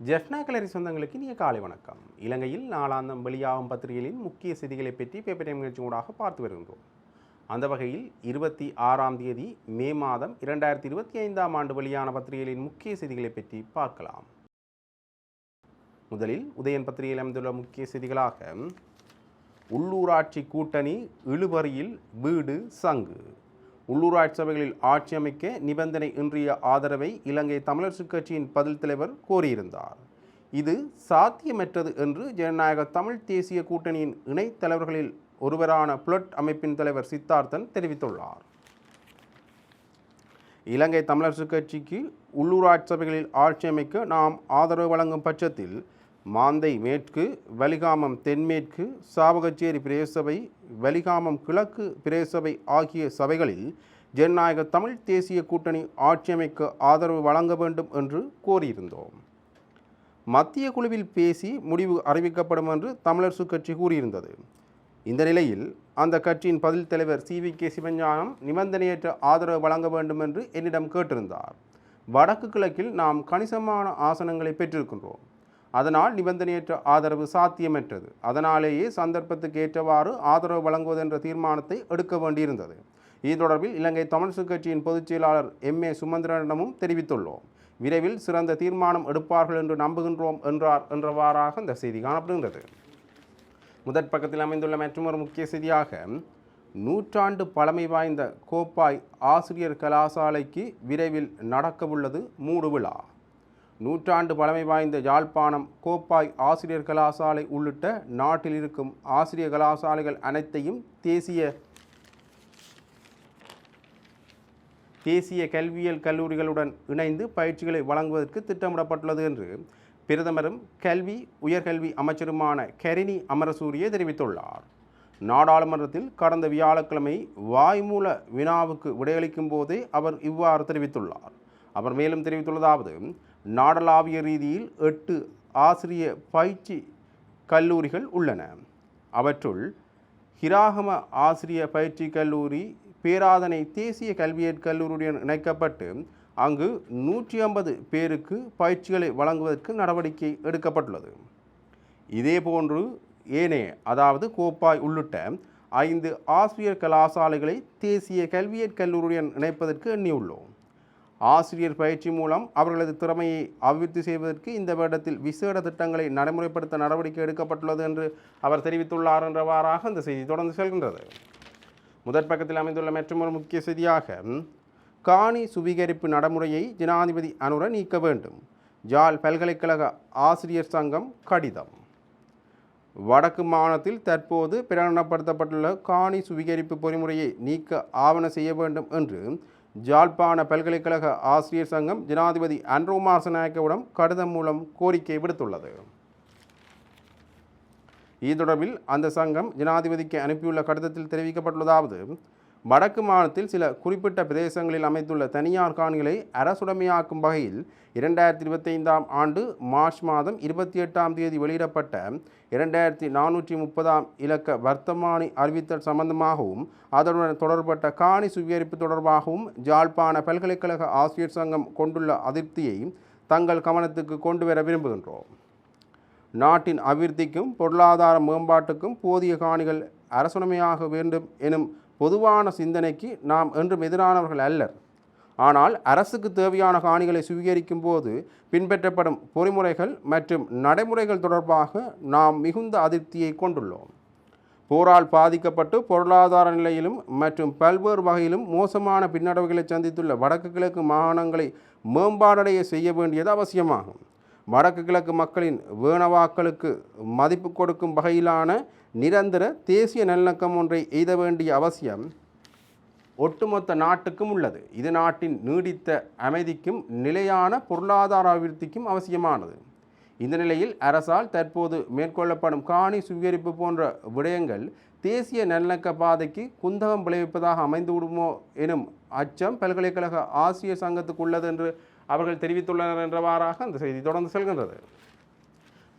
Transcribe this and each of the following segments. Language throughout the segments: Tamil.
ஜெஃப்னா கலரி சொந்தங்களுக்கு இனிய காலை வணக்கம். இலங்கையில் நாளாந்தம் வெளியாகும் பத்திரிகைகளின் முக்கிய செய்திகளை பற்றி பேப்பர் டைம் நிகழ்ச்சி ஊடாக பார்த்து வருகின்றோம். அந்த வகையில் இருபத்தி ஆறாம் தேதி மே மாதம் இரண்டாயிரத்தி இருபத்தி ஐந்தாம் ஆண்டு வெளியான பத்திரிகைகளின் முக்கிய செய்திகளை பற்றி பார்க்கலாம். முதலில் உதயன் பத்திரிகையில் அமைந்துள்ள முக்கிய செய்திகளாக உள்ளூராட்சி கூட்டணி இழுபறியில் வீடு சங்கு. உள்ளூராட்சி சபைகளில் ஆட்சி அமைக்க நிபந்தனை இன்றிய ஆதரவை இலங்கை தமிழரசுக் கட்சியின் பதில் தலைவர் கோரியிருந்தார். இது சாத்தியமற்றது என்று ஜனநாயக தமிழ் தேசிய கூட்டணியின் இணைத் தலைவர்களில் ஒருவரான புலட் அமைப்பின் தலைவர் சித்தார்த்தன் தெரிவித்துள்ளார். இலங்கை தமிழரசுக் கட்சிக்கு உள்ளூராட்சி சபைகளில் ஆட்சி அமைக்க நாம் ஆதரவு வழங்கும் பட்சத்தில் மாந்தை மேற்கு வலிகாமம் தென்மேற்கு சாவகச்சேரி பிரேசபை வலிகாமம் கிழக்கு பிரேசபை ஆகிய சபைகளில் ஜனநாயக தமிழ் தேசிய கூட்டணி ஆட்சி அமைக்க ஆதரவு வழங்க வேண்டும் என்று கோரியிருந்தோம். மத்திய குழுவில் பேசி முடிவு அறிவிக்கப்படும் என்று தமிழரசு கட்சி கூறியிருந்தது. இந்த நிலையில் அந்த கட்சியின் பதில் தலைவர் சி. வி. கே. சிவஞானம் நிபந்தனையற்ற ஆதரவு வழங்க வேண்டும் என்று என்னிடம் கேட்டிருந்தார். வடக்கு கிழக்கில் நாம் கணிசமான ஆசனங்களை பெற்றிருக்கின்றோம். அதனால் நிபந்தனையற்ற ஆதரவு சாத்தியமற்றது. அதனாலேயே சந்தர்ப்பத்துக்கு ஏற்றவாறு ஆதரவு வழங்குவது என்ற தீர்மானத்தை எடுக்க வேண்டியிருந்தது. இது தொடர்பில் இலங்கை தமிழரசுக் கட்சியின் பொதுச் செயலாளர் எம். ஏ. சுமந்திரனிடமும் தெரிவித்துள்ளோம். விரைவில் சிறந்த தீர்மானம் எடுப்பார்கள் என்று நம்புகின்றோம் என்றார் என்றவாறாக இந்த செய்தி காணப்படுகின்றது. முதற் பக்கத்தில் அமைந்துள்ள மற்றொரு முக்கிய செய்தியாக நூற்றாண்டு பழமை வாய்ந்த கோப்பாய் ஆசிரியர் கலாசாலைக்கு விரைவில் நடக்கவுள்ளது மூடு விழா நூற்றாண்டு பழமை வாய்ந்த யாழ்ப்பாணம் கோப்பாய் ஆசிரியர் கலாசாலை உள்ளிட்ட நாட்டில் இருக்கும் ஆசிரியர் கலாசாலைகள் அனைத்தையும் தேசிய தேசிய கல்வியியல் கல்லூரிகளுடன் இணைந்து பயிற்சிகளை வழங்குவதற்கு திட்டமிடப்பட்டுள்ளது என்று பிரதமரும் கல்வி உயர்கல்வி அமைச்சருமான கரிணி அமரசூரிய தெரிவித்துள்ளார். நாடாளுமன்றத்தில் கடந்த வியாழக்கிழமை வாய்மூல வினாவுக்கு விடையளிக்கும் போதே அவர் இவ்வாறு தெரிவித்துள்ளார். அவர் மேலும் தெரிவித்துள்ளதாவது நாடளாவிய ரீதியில் எட்டு ஆசிரிய பயிற்சி கல்லூரிகள் உள்ளன. அவற்றுள் ஹிராகம ஆசிரிய பயிற்சி கல்லூரி பேராதனை தேசிய கல்வியற் கல்லூரியுடன் இணைக்கப்பட்டு அங்கு நூற்றி ஐம்பது பேருக்கு பயிற்சிகளை வழங்குவதற்கு நடவடிக்கை எடுக்கப்பட்டுள்ளது. இதேபோன்று ஏனே அதாவது கோப்பாய் உள்ளிட்ட ஐந்து ஆசிரியர் கலாசாலைகளை தேசிய கல்வியற் கல்லூரியுடன் இணைப்பதற்கு எண்ணியுள்ளோம். ஆசிரியர் பயிற்சி மூலம் அவர்களது திறமையை அபிவிருத்தி செய்வதற்கு இந்த வருடத்தில் விசேட திட்டங்களை நடைமுறைப்படுத்த நடவடிக்கை எடுக்கப்பட்டுள்ளது என்று அவர் தெரிவித்துள்ளார் என்றவாறாக இந்த செய்தி தொடர்ந்து செல்கின்றது. முதற் பக்கத்தில் அமைந்துள்ள மற்றொரு முக்கிய செய்தியாக காணி சுவீகரிப்பு நடைமுறையை ஜனாதிபதி அனுர நீக்க வேண்டும். ஜால் பல்கலைக்கழக ஆசிரியர் சங்கம் கடிதம். வடக்கு மாநிலத்தில் தற்போது பிரகடனப்படுத்தப்பட்டுள்ள காணி சுவீகரிப்பு பொறிமுறையை நீக்க ஆவண செய்ய வேண்டும் என்று ஜாழ்ப்பாண பல்கலைக்கழக ஆசிரியர் சங்கம் ஜனாதிபதி அன்ரோ மார்சநாயக்கவிடம் கடிதம் மூலம் கோரிக்கை விடுத்துள்ளது. இது தொடர்பில் அந்த சங்கம் ஜனாதிபதிக்கு அனுப்பியுள்ள கடிதத்தில் தெரிவிக்கப்பட்டுள்ளதாவது வடக்கு மாநிலத்தில் சில குறிப்பிட்ட பிரதேசங்களில் அமைத்துள்ள தனியார் காணிகளை அரசுடைமையாக்கும் வகையில் இரண்டாயிரத்தி இருபத்தைந்தாம் ஆண்டு மார்ச் மாதம் இருபத்தி எட்டாம் தேதி வெளியிடப்பட்ட இரண்டாயிரத்தி நானூற்றி முப்பதாம் இலக்க வர்த்தமானி அறிவித்தல் சம்பந்தமாகவும் அதனுடன் தொடர்பட்ட காணி சுவீகரிப்பு தொடர்பாகவும் ஜாழ்ப்பாண பல்கலைக்கழக ஆசிரியர் சங்கம் கொண்டுள்ள அதிருப்தியை தங்கள் கவனத்துக்கு கொண்டு வர விரும்புகின்றோம். நாட்டின் அபிவிருத்திக்கும் பொருளாதார மேம்பாட்டுக்கும் போதிய காணிகள் அரசுடைமையாக வேண்டும் எனும் பொதுவான சிந்தனைக்கு நாம் என்றும் எதிரானவர்கள் அல்லர். ஆனால் அரசுக்கு தேவையான காணிகளை சுவீகரிக்கும் போது பின்பற்றப்படும் பொறிமுறைகள் மற்றும் நடைமுறைகள் தொடர்பாக நாம் மிகுந்த அதிருப்தியை கொண்டுள்ளோம். போரால் பாதிக்கப்பட்டு பொருளாதார நிலையிலும் மற்றும் பல்வேறு வகையிலும் மோசமான பின்னடைவுகளை சந்தித்துள்ள வடக்கு கிழக்கு மாகாணங்களை மேம்பாடடைய செய்ய வேண்டியது அவசியமாகும். வடக்கு கிழக்கு மக்களின் வேணவாக்களுக்கு மதிப்பு கொடுக்கும் வகையிலான நிரந்தர தேசிய நல்லிணக்கம் ஒன்றை எய்த வேண்டிய அவசியம் ஒட்டுமொத்த நாட்டுக்கும் உள்ளது. இது நாட்டின் நீடித்த அமைதிக்கும் நிலையான பொருளாதார அபிவிருத்திக்கும் அவசியமானது. இந்த நிலையில் அரசால் தற்போது மேற்கொள்ளப்படும் காணி சுவீகரிப்பு போன்ற விடயங்கள் தேசிய நல்லிணக்க பாதைக்கு குந்தகம் விளைவிப்பதாக அமைந்துவிடுமோ எனும் அச்சம் பல்கலைக்கழக ஆசிய சங்கத்துக்கு உள்ளது என்று அவர்கள் தெரிவித்துள்ளனர் என்றவாறாக அந்த செய்தி தொடர்ந்து செல்கின்றது.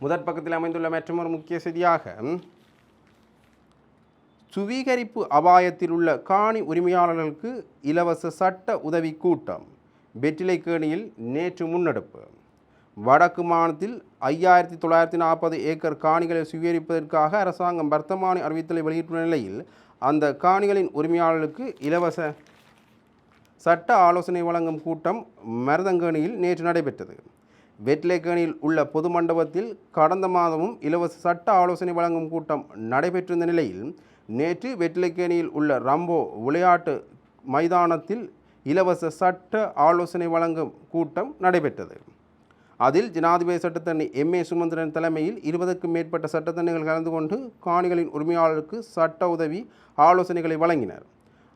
முதற் பக்கத்தில் அமைந்துள்ள மற்றொரு முக்கிய செய்தியாக சுவீகரிப்பு அபாயத்தில் உள்ள காணி உரிமையாளர்களுக்கு இலவச சட்ட உதவி கூட்டம். வெற்றிலைக்கேணியில் நேற்று முன்னெடுப்பு. வடக்கு மாநிலத்தில் ஐயாயிரத்தி தொள்ளாயிரத்தி நாற்பது ஏக்கர் காணிகளை சுவீகரிப்பதற்காக அரசாங்கம் வர்த்தமானி அறிவித்தலை வெளியிட்டுள்ள நிலையில் அந்த காணிகளின் உரிமையாளர்களுக்கு இலவச சட்ட ஆலோசனை வழங்கும் கூட்டம் மருதங்கேணியில் நேற்று நடைபெற்றது. வெட்லேக்கேணியில் உள்ள பொது மண்டபத்தில் கடந்த மாதமும் இலவச சட்ட ஆலோசனை வழங்கும் கூட்டம் நடைபெற்றிருந்த நிலையில் நேற்று வெட்டிலக்கேணியில் உள்ள ரம்போ விளையாட்டு மைதானத்தில் இலவச சட்ட ஆலோசனை வழங்கும் கூட்டம் நடைபெற்றது. அதில் ஜனாதிபதி சட்டத்தண்ணி எம். ஏ. சுமந்திரன் தலைமையில் இருபதுக்கும் மேற்பட்ட சட்டத்தண்ணிகள் கலந்து கொண்டு காணிகளின் உரிமையாளருக்கு சட்ட உதவி ஆலோசனைகளை வழங்கினர்.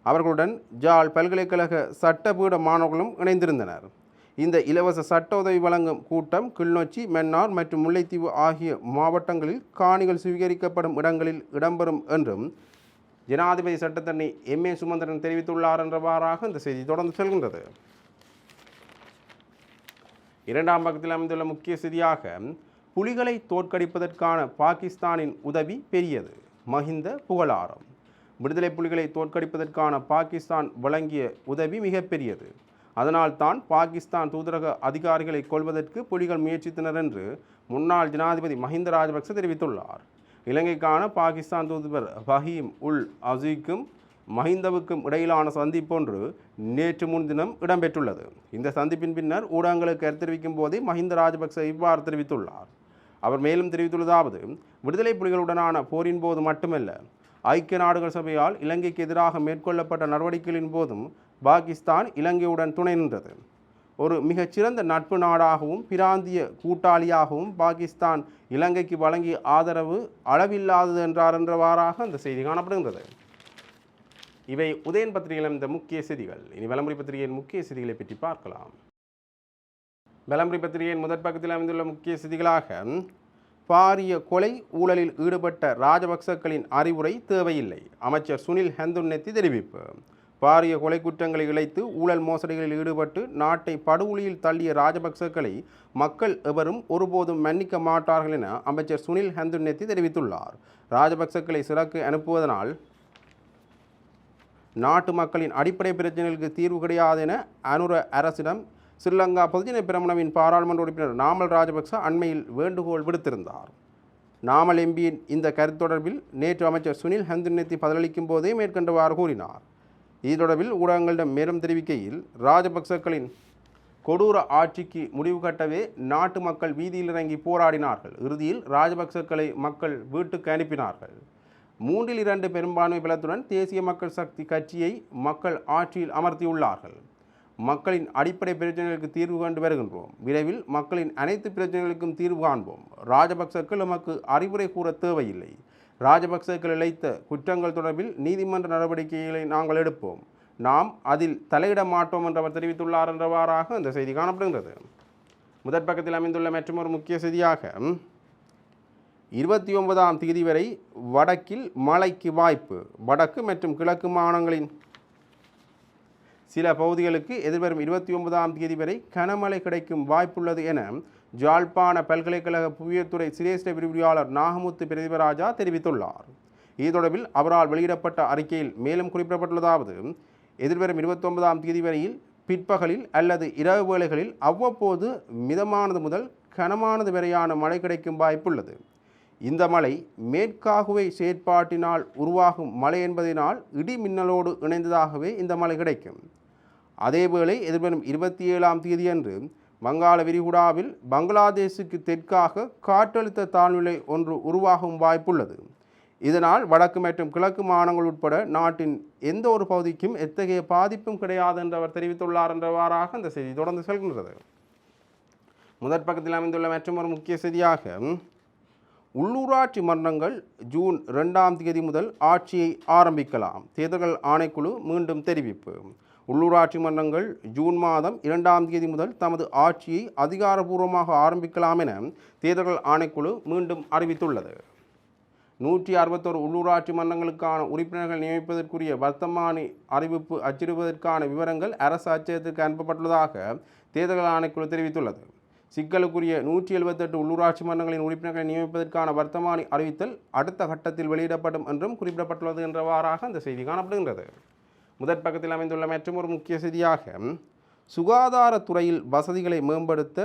அவர்களுடன் ஜால் பல்கலைக்கழக சட்டபீட மாணவர்களும் இணைந்திருந்தனர். இந்த இலவச சட்ட உதவி வழங்கும் கூட்டம் கிளிநொச்சி மன்னார் மற்றும் முல்லைத்தீவு ஆகிய மாவட்டங்களில் காணிகள் சுவீகரிக்கப்படும் இடங்களில் இடம்பெறும் என்றும் ஜனாதிபதி சட்டத்தன்னை எம். ஏ. சுமந்திரன் தெரிவித்துள்ளார் என்றவாறாக இந்த செய்தி தொடர்ந்து செல்கின்றது. இரண்டாம் பக்கத்தில் அமைந்துள்ள முக்கிய செய்தியாக புலிகளை தோற்கடிப்பதற்கான பாகிஸ்தானின் உதவி பெரியது. மஹிந்த புகழாரம். விடுதலை புலிகளை தோற்கடிப்பதற்கான பாகிஸ்தான் வழங்கிய உதவி மிகப்பெரியது அதனால் தான் பாகிஸ்தான் தூதரக அதிகாரிகளை கொள்வதற்கு புலிகள் முயற்சித்தனர் என்று முன்னாள் ஜனாதிபதி மஹிந்த ராஜபக்ச தெரிவித்துள்ளார். இலங்கைக்கான பாகிஸ்தான் தூதுவர் ஃபஹீம் உல் அசீக்கும் மஹிந்தவுக்கும் இடையிலான சந்திப்பொன்று நேற்று முன்தினம் இடம்பெற்றுள்ளது. இந்த சந்திப்பின் பின்னர் ஊடகங்களுக்கு கருத்து தெரிவிக்கும் போதே மஹிந்த ராஜபக்ச இவ்வாறு தெரிவித்துள்ளார். அவர் மேலும் தெரிவித்துள்ளதாவது விடுதலை புலிகளுடனான போரின் போது மட்டுமல்ல ஐக்கிய நாடுகள் சபையால் இலங்கைக்கு எதிராக மேற்கொள்ளப்பட்ட நடவடிக்கைகளின் போதும் பாகிஸ்தான் இலங்கையுடன் துணை நின்றது. ஒரு மிகச்சிறந்த நட்பு நாடாகவும் பிராந்திய கூட்டாளியாகவும் பாகிஸ்தான் இலங்கைக்கு வழங்கிய ஆதரவு அளவில்லாதது என்றார் என்றவாறாக அந்த செய்தி காணப்படுகின்றது. இவை உதயன் பத்திரிகையில் இந்த முக்கிய செய்திகள். இனி விளம்பரி பத்திரிகையின் முக்கிய செய்திகளை பற்றி பார்க்கலாம். விளம்பரி பத்திரிகையின் முதற் பக்கத்தில் அமைந்துள்ள முக்கிய செய்திகளாக பாரிய கொலை ஊழலில் ஈடுபட்ட ராஜபக்சக்களின் அறிவுரை தேவையில்லை. அமைச்சர் சுனில் ஹெந்துன்னெத்தி தெரிவிப்பு. பாரிய கொலை குற்றங்களை இழைத்து ஊழல் மோசடிகளில் ஈடுபட்டு நாட்டை படுகொலியில் தள்ளிய ராஜபக்சக்களை மக்கள் எவரும் ஒருபோதும் மன்னிக்க மாட்டார்கள் என அமைச்சர் சுனில் ஹந்துநெத்தி தெரிவித்துள்ளார். ராஜபக்சக்களை சிறக்கு அனுப்புவதனால் நாட்டு மக்களின் அடிப்படை பிரச்சனைகளுக்கு தீர்வு கிடையாது என அனுர அரசிடம் ஸ்ரீலங்கா பொதுஜன பிரமணவின் பாராளுமன்ற உறுப்பினர் நாமல் ராஜபக்ச அண்மையில் வேண்டுகோள் விடுத்திருந்தார். நாமல் எம்பியின் இந்த கருத்து தொடர்பில் நேற்று அமைச்சர் சுனில் ஹந்துநெத்தி பதிலளிக்கும் போதே மேற்கண்டவாறு கூறினார். இது தொடர்பில் ஊடகங்களிடம் மேலும் தெரிவிக்கையில் ராஜபக்சக்களின் கொடூர ஆட்சிக்கு முடிவு கட்டவே நாட்டு மக்கள் வீதியில் இறங்கி போராடினார்கள். இறுதியில் ராஜபக்சக்களை மக்கள் வீட்டுக்கு அனுப்பினார்கள். மூன்றில் இரண்டு பெரும்பான்மை பலத்துடன் தேசிய மக்கள் சக்தி கட்சியை மக்கள் ஆட்சியில் அமர்த்தியுள்ளார்கள். மக்களின் அடிப்படை பிரச்சனைகளுக்கு தீர்வு கண்டு வருகின்றோம். விரைவில் மக்களின் அனைத்து பிரச்சனைகளுக்கும் தீர்வு காண்போம். ராஜபக்சக்கள் நமக்கு அறிவுரை கூற தேவையில்லை. ராஜபக்சேக்கள் இழைத்த குற்றங்கள் தொடர்பில் நீதிமன்ற நடவடிக்கைகளை நாங்கள் எடுப்போம். நாம் அதில் தலையிட மாட்டோம் என்று அவர் தெரிவித்துள்ளார் என்றவாறாக இந்த செய்தி காணப்படுகின்றது. முதற் பக்கத்தில் அமைந்துள்ள மற்றொரு முக்கிய செய்தியாக இருபத்தி ஒன்பதாம் தேதி வரை வடக்கில் மழைக்கு வாய்ப்பு வடக்கு மற்றும் கிழக்கு மாநிலங்களின் சில பகுதிகளுக்கு எதிர்வரும் இருபத்தி ஒன்பதாம் தேதி வரை கனமழை கிடைக்கும் வாய்ப்புள்ளது என ஜாழ்ப்பாண பல்கலைக்கழக புவியத்துறை சிரேஷ்ட விரிவுரையாளர் நாகமுத்து பிரதிபராஜா தெரிவித்துள்ளார். இது தொடர்பில் அவரால் வெளியிடப்பட்ட அறிக்கையில் மேலும் குறிப்பிடப்பட்டுள்ளதாவது எதிர்வரும் இருபத்தொன்பதாம் தேதி வரையில் பிற்பகலில் அல்லது இரவு வேளைகளில் அவ்வப்போது மிதமானது முதல் கனமானது வரையான மழை கிடைக்கும் வாய்ப்புள்ளது. இந்த மழை மேற்காகுவை செயற்பாட்டினால் உருவாகும் மழை என்பதனால் இடி மின்னலோடு இணைந்ததாகவே இந்த மழை கிடைக்கும். அதேவேளை எதிர்வரும் இருபத்தி ஏழாம் தேதியன்று வங்காள விரிகுடாவில் பங்களாதேஷுக்கு தெற்காக காற்றழுத்த தாழ்நிலை ஒன்று உருவாகும் வாய்ப்புள்ளது. இதனால் வடக்கு மற்றும் கிழக்கு மாநிலங்கள் உட்பட நாட்டின் எந்த ஒரு பகுதிக்கும் எத்தகைய பாதிப்பும் கிடையாது என்று அவர் தெரிவித்துள்ளார் என்றவாறாக அந்த செய்தி தொடர்ந்து செல்கின்றது. முதற் பக்கத்தில் அமைந்துள்ள மற்றும் ஒரு முக்கிய செய்தியாக உள்ளூராட்சி மன்றங்கள் ஜூன் ரெண்டாம் தேதி முதல் ஆட்சியை ஆரம்பிக்கலாம். தேர்தல்கள் ஆணைக்குழு மீண்டும் தெரிவிப்பு. உள்ளூராட்சி மன்றங்கள் ஜூன் மாதம் இரண்டாம் தேதி முதல் தமது ஆட்சியை அதிகாரபூர்வமாக ஆரம்பிக்கலாம் என தேர்தல்கள் ஆணைக்குழு மீண்டும் அறிவித்துள்ளது. நூற்றி அறுபத்தோரு உள்ளூராட்சி மன்றங்களுக்கான உறுப்பினர்கள் நியமிப்பதற்குரிய வர்த்தமானி அறிவிப்பு அச்சிடுவதற்கான விவரங்கள் அரசு அச்சகத்திற்கு அனுப்பப்பட்டுள்ளதாக தேர்தல்கள் ஆணைக்குழு தெரிவித்துள்ளது. சிக்கலுக்குரிய நூற்றி எழுபத்தெட்டு உள்ளூராட்சி மன்றங்களின் உறுப்பினர்களை நியமிப்பதற்கான வர்த்தமானி அறிவித்தல் அடுத்த கட்டத்தில் வெளியிடப்படும் என்றும் குறிப்பிடப்பட்டுள்ளது என்றவாறாக அந்த செய்தி காணப்படுகின்றது. முதற் பக்கத்தில் அமைந்துள்ள மற்றும் ஒரு முக்கிய செய்தியாக சுகாதாரத்துறையில் வசதிகளை மேம்படுத்த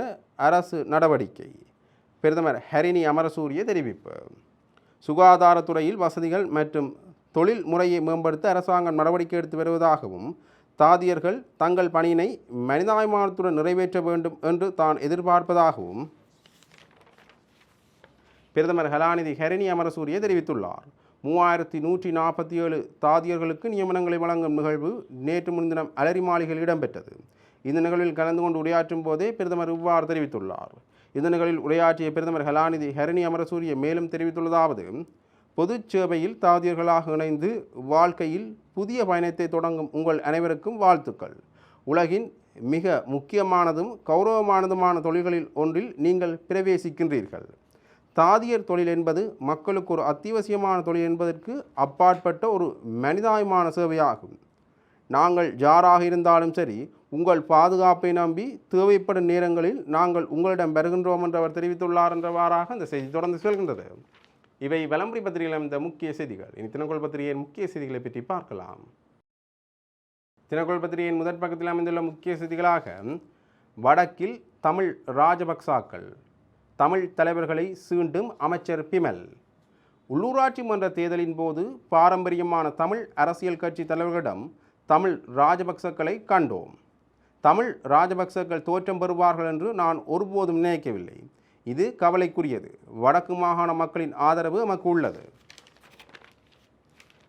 அரசு நடவடிக்கை. பிரதமர் ஹரிணி அமரசூரிய தெரிவிப்பு. சுகாதாரத்துறையில் வசதிகள் மற்றும் தொழில் முறையை மேம்படுத்த அரசாங்கம் நடவடிக்கை எடுத்து வருவதாகவும் தாதியர்கள் தங்கள் பணியினை மனிதாபிமானத்துடன் நிறைவேற்ற வேண்டும் என்று தான் எதிர்பார்ப்பதாகவும் பிரதமர் கலாநிதி ஹரிணி அமரசூரிய தெரிவித்துள்ளார். மூவாயிரத்தி நூற்றி நாற்பத்தி ஏழு தாதியர்களுக்கு நியமனங்களை வழங்கும் நிகழ்வு நேற்று முன்தினம் அலரி மாளிகையில் இடம்பெற்றது. இந்த நிகழ்வில் கலந்து கொண்டு உரையாற்றும் போதே பிரதமர் இவ்வாறு தெரிவித்துள்ளார். இந்த நிகழ்வில் உரையாற்றிய பிரதமர் கலாநிதி ஹரணி அமரசூரிய மேலும் தெரிவித்துள்ளதாவது பொதுச் சேவையில் தாதியர்களாக இணைந்து வாழ்க்கையில் புதிய பயணத்தை தொடங்கும் உங்கள் அனைவருக்கும் வாழ்த்துக்கள். உலகின் மிக முக்கியமானதும் கௌரவமானதுமான தொழில்களில் ஒன்றில் நீங்கள் பிரவேசிக்கின்றீர்கள். தாதியர் தொழில் என்பது மக்களுக்கு ஒரு அத்தியாவசியமான தொழில் என்பதற்கு அப்பாற்பட்ட ஒரு மனிதாயமான சேவையாகும். நாங்கள் ஜாராக இருந்தாலும் சரி உங்கள் பாதுகாப்பை நம்பி தேவைப்படும் நேரங்களில் நாங்கள் உங்களிடம் வருகின்றோம் என்று அவர் தெரிவித்துள்ளார் என்றவாறாக அந்த செய்தி தொடர்ந்து செல்கின்றது. இவை விளம்பரி பத்திரிகையில் இந்த முக்கிய செய்திகள். இனி தினக்குள் பத்திரிகையின் முக்கிய செய்திகளை பற்றி பார்க்கலாம். தினக்குள் பத்திரிகையின் முதற் பக்கத்தில் அமைந்துள்ள முக்கிய செய்திகளாக வடக்கில் தமிழ் ராஜபக்சாக்கள் தமிழ் தலைவர்களை சீண்டும் அமைச்சர் பிமல். உள்ளூராட்சி மன்ற தேர்தலின் போது பாரம்பரியமான தமிழ் அரசியல் கட்சி தலைவர்களிடம் தமிழ் ராஜபக்சக்களை கண்டோம். தமிழ் ராஜபக்சக்கள் தோற்றம் பெறுவார்கள் என்று நான் ஒருபோதும் நினைக்கவில்லை. இது கவலைக்குரியது. வடக்கு மாகாண மக்களின் ஆதரவு நமக்கு உள்ளது.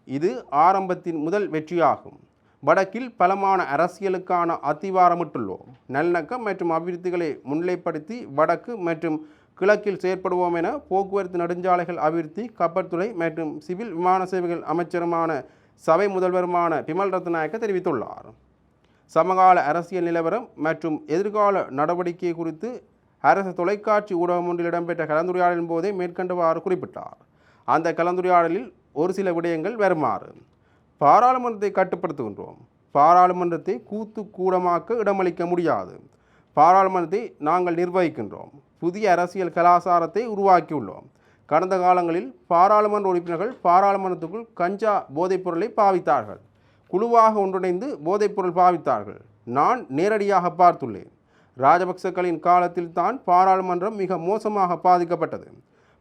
இது ஆரம்பத்தின் முதல் வெற்றியாகும். வடக்கில் பலமான அரசியலுக்கான அத்திவாரமிட்டுள்ளோம். நல்லிணக்கம் மற்றும் அபிவிருத்திகளை முன்னிலைப்படுத்தி வடக்கு மற்றும் கிழக்கில் செயற்படுவோம் என போக்குவரத்து நெடுஞ்சாலைகள் அபிவிருத்தி கப்பற்துறை மற்றும் சிவில் விமான சேவைகள் அமைச்சருமான சபை முதல்வருமான பிமல் ரத்நாயக்க தெரிவித்துள்ளார். சமகால அரசியல் நிலவரம் மற்றும் எதிர்கால நடவடிக்கை குறித்து அரசு தொலைக்காட்சி ஊடகம் ஒன்றில் இடம்பெற்ற கலந்துரையாடலின் போதே மேற்கண்டவாறு குறிப்பிட்டார். அந்த கலந்துரையாடலில் ஒரு சில விடயங்கள் வருமாறு. பாராளுமன்றத்தை கட்டுப்படுத்துகின்றோம். பாராளுமன்றத்தை கூத்து கூடமாக்க இடமளிக்க முடியாது. பாராளுமன்றத்தை நாங்கள் நிர்வகிக்கின்றோம். புதிய அரசியல் கலாச்சாரத்தை உருவாக்கியுள்ளோம். கடந்த காலங்களில் பாராளுமன்ற உறுப்பினர்கள் பாராளுமன்றத்துக்குள் கஞ்சா போதைப்பொருளை பாவித்தார்கள். குழுவாக ஒன்றிணைந்து போதைப்பொருள் பாவித்தார்கள். நான் நேரடியாக பார்த்துள்ளேன். ராஜபக்சக்களின் காலத்தில் தான் பாராளுமன்றம் மிக மோசமாக பாதிக்கப்பட்டது.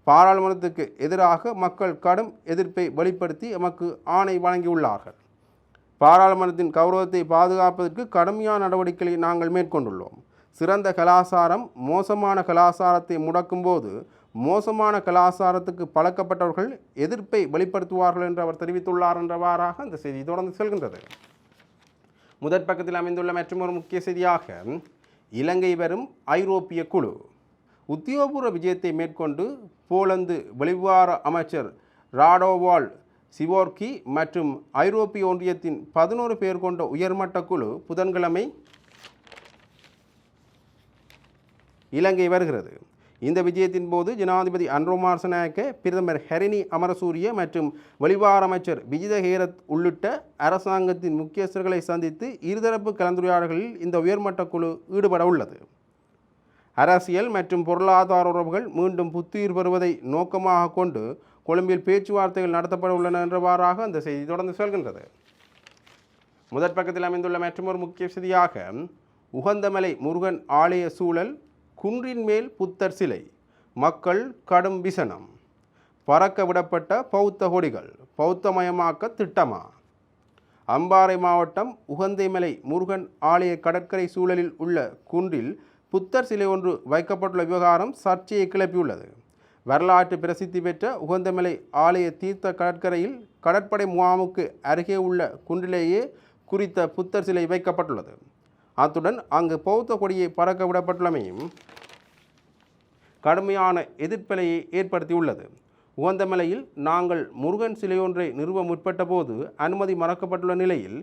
பாராளுமன்றத்துக்கு எதிராக மக்கள் கடும் எதிர்ப்பை வெளிப்படுத்தி எமக்கு ஆணை வழங்கியுள்ளார்கள். பாராளுமன்றத்தின் கௌரவத்தை பாதுகாப்பதற்கு கடுமையான நடவடிக்கைகளை நாங்கள் மேற்கொண்டுள்ளோம். சிறந்த கலாசாரம் மோசமான கலாசாரத்தை முடக்கும்போது மோசமான கலாசாரத்துக்கு பழக்கப்பட்டவர்கள் எதிர்ப்பை வெளிப்படுத்துவார்கள் என்று அவர் தெரிவித்துள்ளார் என்றவாறாக அந்த செய்தி தொடர்ந்து செல்கின்றது. முதற் பக்கத்தில் அமைந்துள்ள மற்றொரு முக்கிய செய்தியாக இலங்கை வரும் ஐரோப்பிய குழு உத்தியோகபூர்வ விஜயத்தை மேற்கொண்டு போலந்து வெளிவார அமைச்சர் ராடோவால் சிவோர்கி மற்றும் ஐரோப்பிய ஒன்றியத்தின் பதினோரு பேர் கொண்ட உயர்மட்ட குழு புதன்கிழமை இலங்கை வருகிறது. இந்த விஜயத்தின் போது ஜனாதிபதி அன்ரோமார்சனாயக்க பிரதமர் ஹரிணி அமரசூரிய மற்றும் வெளிவார அமைச்சர் விஜித ஹேரத் உள்ளிட்ட அரசாங்கத்தின் முக்கியஸ்தர்களை சந்தித்து இருதரப்பு கலந்துரையாடல்களில் இந்த உயர்மட்ட குழு ஈடுபட உள்ளது. அரசியல் மற்றும் பொருளாதார உறவுகள் மீண்டும் புத்துயிர் பெறுவதை நோக்கமாக கொண்டு கொழும்பில் பேச்சுவார்த்தைகள் நடத்தப்பட உள்ளன என்றவாறாக அந்த செய்தி தொடர்ந்து செல்கின்றது. முதற் பக்கத்தில் அமைந்துள்ள மற்றொரு முக்கிய செய்தியாக உகந்தமலை முருகன் ஆலய சூழல் குன்றின் மேல் புத்தர் சிலை மக்கள் கடும் விசனம். பறக்க விடப்பட்ட பௌத்த கொடிகள் பௌத்தமயமாக்க திட்டமா? அம்பாறை மாவட்டம் உகந்தைமலை முருகன் ஆலய கடற்கரை சூழலில் உள்ள குன்றில் புத்தர் சிலை ஒன்று வைக்கப்பட்டுள்ள விவகாரம் சர்ச்சையை கிளப்பியுள்ளது. வரலாற்று பிரசித்தி பெற்ற உகந்தமலை ஆலய தீர்த்த கடற்கரையில் கடற்படை முகாமுக்கு அருகே உள்ள குன்றிலேயே குறித்த புத்தர் சிலை வைக்கப்பட்டுள்ளது. அத்துடன் அங்கு பௌத்த கொடியை பறக்க விடப்பட்டுள்ளமையும் கடுமையான எதிர்ப்பலையை ஏற்படுத்தியுள்ளது. உகந்தமலையில் நாங்கள் முருகன் சிலையொன்றை நிறுவ முற்பட்ட போது அனுமதி மறக்கப்பட்டுள்ள நிலையில்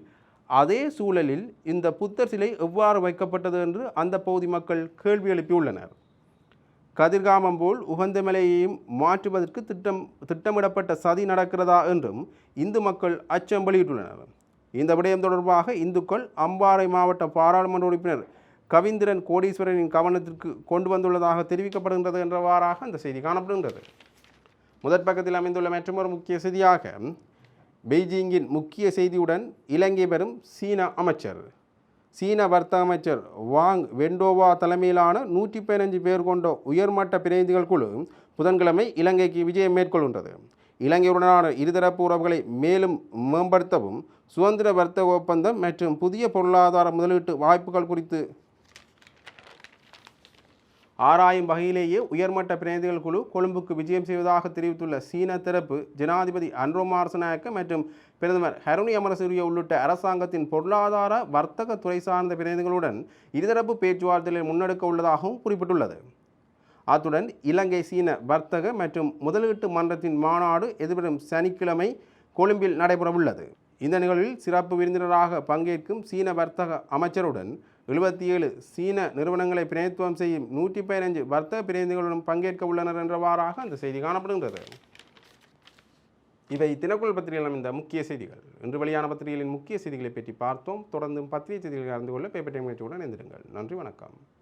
அதே சூழலில் இந்த புத்தர் சிலை எவ்வாறு வைக்கப்பட்டது என்று அந்த பகுதி மக்கள் கேள்வி எழுப்பியுள்ளனர். கதிர்காமம் போல் உகந்தமலையையும் மாற்றுவதற்கு திட்டம் திட்டமிடப்பட்ட சதி நடக்கிறதா என்றும் இந்து மக்கள் அச்சம் வெளியிட்டுள்ளனர். இந்த விடயம் தொடர்பாக இந்துக்கள் அம்பாறை மாவட்ட பாராளுமன்ற உறுப்பினர் கவிந்திரன் கோடீஸ்வரனின் கவனத்திற்கு கொண்டு வந்துள்ளதாக தெரிவிக்கப்படுகின்றது என்றவாறாக அந்த செய்தி காணப்படுகின்றது. முதற் பக்கத்தில் அமைந்துள்ள மற்றொரு முக்கிய செய்தியாக பெய்ஜிங்கின் முக்கிய செய்தியுடன் இலங்கை பெறும் சீன அமைச்சர் சீன வர்த்தக அமைச்சர் வாங் வெண்டோவா தலைமையிலான நூற்றி பதினஞ்சு பேர் கொண்ட உயர்மட்ட பிரதிநிதிகள் குழு புதன்கிழமை இலங்கைக்கு விஜயம் மேற்கொள்கின்றது. இலங்கையுடனான இருதரப்பு உறவுகளை மேலும் மேம்படுத்தவும் சுதந்திர வர்த்தக ஒப்பந்தம் மற்றும் புதிய பொருளாதார முதலீட்டு வாய்ப்புகள் குறித்து ஆராயும் வகையிலேயே உயர்மட்ட பிரதிநிதிகள் குழு கொழும்புக்கு விஜயம் செய்வதாக தெரிவித்துள்ள சீன தரப்பு ஜனாதிபதி அன்ரோ மார்சநாயக்க மற்றும் பிரதமர் ஹருணி அமரசூரிய உள்ளிட்ட அரசாங்கத்தின் பொருளாதார வர்த்தக துறை சார்ந்த பிரதிநிதிகளுடன் இருதரப்பு பேச்சுவார்த்தைகளை முன்னெடுக்க உள்ளதாகவும் குறிப்பிட்டுள்ளது. அத்துடன் இலங்கை சீன வர்த்தக மற்றும் முதலீட்டு மன்றத்தின் மாநாடு எதிர்வரும் சனிக்கிழமை கொழும்பில் நடைபெறவுள்ளது. இந்த நிகழ்வில் சிறப்பு விருந்தினராக பங்கேற்கும் சீன வர்த்தக அமைச்சருடன் எழுபத்தி ஏழு சீன நிறுவனங்களை பிரதித்துவம் செய்யும் நூற்றி பதினஞ்சு வர்த்தக பிரதிநிதிகளுடன் பங்கேற்க உள்ளனர் என்றவாறாக அந்த செய்தி காணப்படுகின்றது. இவை தினக்குள் பத்திரிகையில் இந்த முக்கிய செய்திகள். இன்று வெளியான பத்திரிகைகளின் முக்கிய செய்திகளை பற்றி பார்த்தோம். தொடர்ந்து பத்திரிகை செய்திகளை அறிந்து கொள்ள பேப்பர் டைம் நிகழ்ச்சியுடன் இணைந்திருங்கள். நன்றி வணக்கம்.